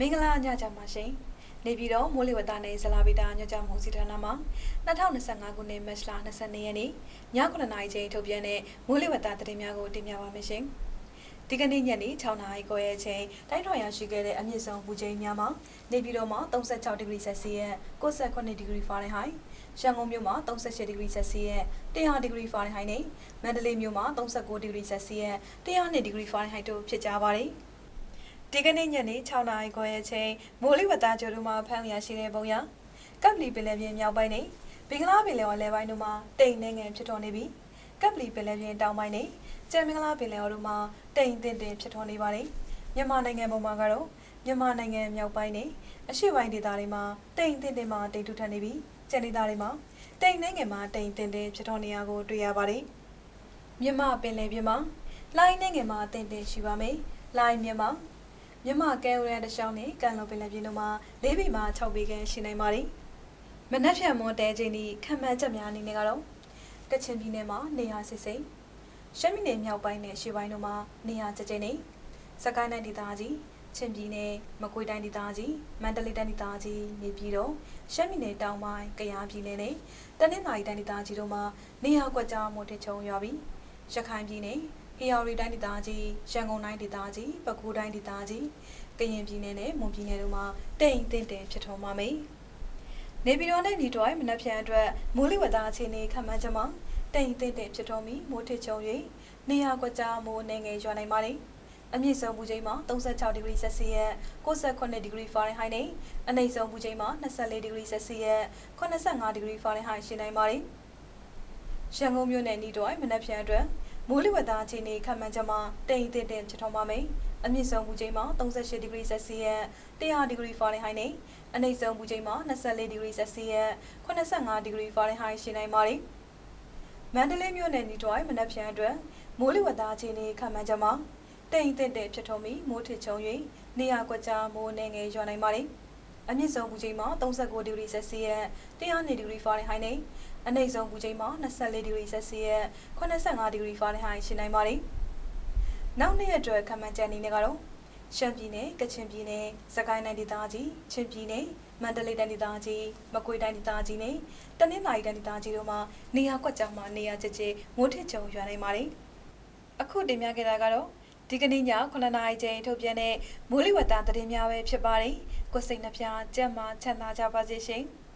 မင်္ဂလာညချမ်းပါရှင်နေပြည်တော်မိုးလေဝသနဲ့ဇလာဗီတာညွှန်ကြားမှုစီဌာနမှာ2025ခုနှစ်မတ်လ22ရက်နေ့ည9:00နာရီချိန်ထုတ်ပြန်တဲ့မိုးလေဝသသတင်းများကိုတင်ပြပါမယ်ရှင်ဒီကနေ့ညနေ6နာရီခွဲအချိန်တိုင်းထွာရရှိခဲ့တဲ့အမြင့်ဆုံးပူချိန်များမှာနေပြည်တော်မှာ36ဒီဂရီဆက်စီယပ်69ဒီဂရီဖာရင်ဟိုက်ရန်ကုန်မြို့မှာ38ဒီဂရီဆက်စီယပ်100ဒီဂရီဖာရင်ဟိုက်နဲ့မန္တလေးမြို့မှာ39ဒီဂရီဆက်စီယပ်102ဒီဂရီဖာရင်ဟိုက်တို့ဖြစ်ကြပါတယ် ဒီကနေ့ညနေ6နာရီခွဲအချိန်မိုးလေဝသကြိုတို့မှာဖမ်းရရှိတဲ့ပုံရကပ်လီပင်လယ်ပြင်မြောက်ပိုင်းနဲ့ဘင်္ဂလားပင်လယ်ဝလယ်ပိုင်းတို့မှာတိမ်နေငယ်ဖြစ်တော်နေပြီးကပ်လီပင်လယ်ပြင်တောင်ပိုင်းနဲ့ကျန်မင်္ဂလာပင်လယ်အော်တို့မှာတိမ်တင်တင်ဖြစ်ထွန်းနေပါတယ်။မြန်မာနိုင်ငံပေါ်မှာကတော့မြန်မာနိုင်ငံမြောက်ပိုင်းနဲ့အရှေ့ပိုင်းဒေသတွေမှာတိမ်တင်တင်မှာတိမ်ထူထပ်နေပြီးကျန်ဒေသတွေမှာတိမ်နိုင်ငံမှာတိမ်တင်တင်ဖြစ်ထွန်းနေရကိုတွေ့ရပါတယ်။မြန်မာပင်လယ်ပြင်မှာလိုင်းနိုင်ငံမှာတိမ်တင်ရှိပါမယ်။လိုင်းမြန်မာ မြန်မာကဲဝရတရှောင်းနဲ့ကန်လိုပင်လယ်ပြင်တို့မှာ၄ပေမှ6ပေခန့်ရှိနိုင်ပါတယ်။မနက်ဖြန်မွန်တဲချိန်ဒီခံမှန်းချက်များအနေနဲ့ကတော့ကချင်ပြည်နယ်မှာနေရာစစ်စိတ်ရှမ်းပြည်နယ်မြောက်ပိုင်းနဲ့ရှေ့ပိုင်းတို့မှာနေရာကျကျနေစကိုင်းတိုင်းဒေသကြီးချင်းပြည်နယ်မကွေးတိုင်းဒေသကြီးမန္တလေးတိုင်းဒေသကြီးနေပြည်တော်ရှမ်းပြည်နယ်တောင်ပိုင်းကယားပြည်နယ်နဲ့တနင်္သာရီတိုင်းဒေသကြီးတို့မှာနေရာကွက်ကြားမိုးထချုံရွာပြီးရခိုင်ပြည်နယ် ဟီယော်ရီတိုင်းဒေသကြီးရန်ကုန်တိုင်းဒေသကြီးပဲခူးတိုင်းဒေသကြီးကရင်ပြည်နယ်နဲ့မွန်ပြည်နယ်တို့မှာတိမ်တင့်တယ်ဖြစ်ထွန်းပါမယ်နေပြည်တော်နဲ့ညီတော်ရဲ့မနက်ဖြန်အတွက်မိုးလေဝသအခြေအနေခန့်မှန်းချက်မှာတိမ်တင့်တဲ့ဖြစ်ထွန်းပြီးမိုးထချုံ၍နေရာကွက်ကြားမိုးနေငယ်ရွာနိုင်ပါတယ်။အမြင့်ဆုံးပူချိန်မှာ36ဒီဂရီဆက်စီယပ်68ဒီဂရီဖာရင်ဟိုက်နဲ့အနိမ့်ဆုံးပူချိန်မှာ24ဒီဂရီဆက်စီယပ်85ဒီဂရီဖာရင်ဟိုက်ရှိနိုင်ပါတယ်။ရန်ကုန်မြို့နယ်နီတော်မနက်ဖြန်အတွက် မိုးလေဝသအခြေအနေခန့်မှန်းချက်မှာတိမ်တင့်တဲ့ဖြစ်ထွန်းပါမယ်။အမြင့်ဆုံးပူချိန်မှာ38ဒီဂရီဆက်စီယပ်100ဒီဂရီဖာရင်ဟိုက်နဲ့အနိမ့်ဆုံးပူချိန်မှာ24ဒီဂရီဆက်စီယပ်85ဒီဂရီဖာရင်ဟိုက်ရှိနိုင်ပါတယ်။မန္တလေးမြို့နယ်နီတော်မနက်ဖြန်အတွက်မိုးလေဝသအခြေအနေခန့်မှန်းချက်မှာတိမ်တင့်တဲ့ဖြစ်ထွန်းပြီးမိုးထစ်ချုံ၍နေရာကွက်ကြားမိုးနေငယ်ရွာနိုင်ပါတယ်။ အမြင့်ဆုံးပူချိန်မှာ39ဒီဂရီဆက်စီယပ်102ဒီဂရီဖာရင်ဟိုက်နဲ့အနိမ့်ဆုံးပူချိန်မှာ24ဒီဂရီဆက်စီယပ်85ဒီဂရီဖာရင်ဟိုက်ရှိနိုင်ပါတယ်။နောက်နေ့အတွက်ခန့်မှန်းချက်အနေနဲ့ကတော့ရှမ်းပြည်နယ်၊ကချင်ပြည်နယ်၊စကိုင်းတိုင်းဒေသကြီး၊ချင်းပြည်နယ်၊မန္တလေးတိုင်းဒေသကြီး၊မကွေးတိုင်းဒေသကြီးနဲ့တနင်္သာရီတိုင်းဒေသကြီးတို့မှာနေရာကွက်ကြားမှာနေရာကျကျမိုးထစ်ချုံရွာနိုင်ပါတယ်။အခုတင်ပြခဲ့တာကတော့ ဒီကနေ့ည9နာရီချိန်ထုတ်ပြန်တဲ့မိုးလေဝသသတင်းများပဲဖြစ်ပါတယ်။ကိုယ်စိတ်နှပြကြက်မှချမ်းသာကြပါစေရှင်။